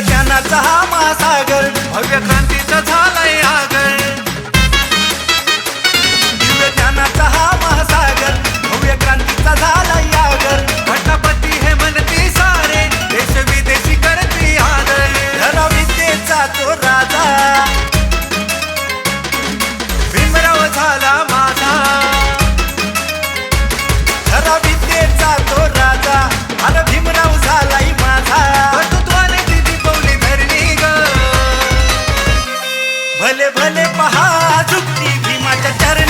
ज्ञानाचा हा महासागर. भव्य क्रांती भले भले पहा झुकती भीमाच्या चरण.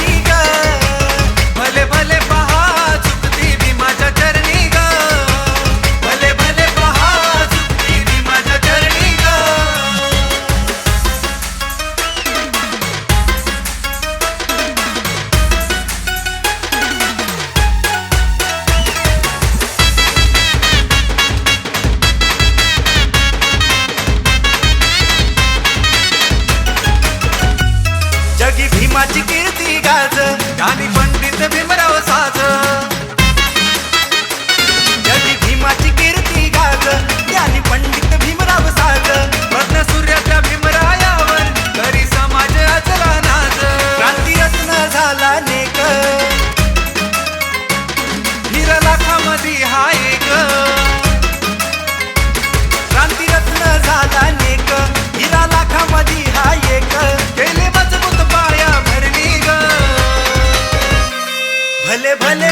की भीमाची कीर्ती गाज. गाणी पंडित भीमराव साज. जगी भीमाची भले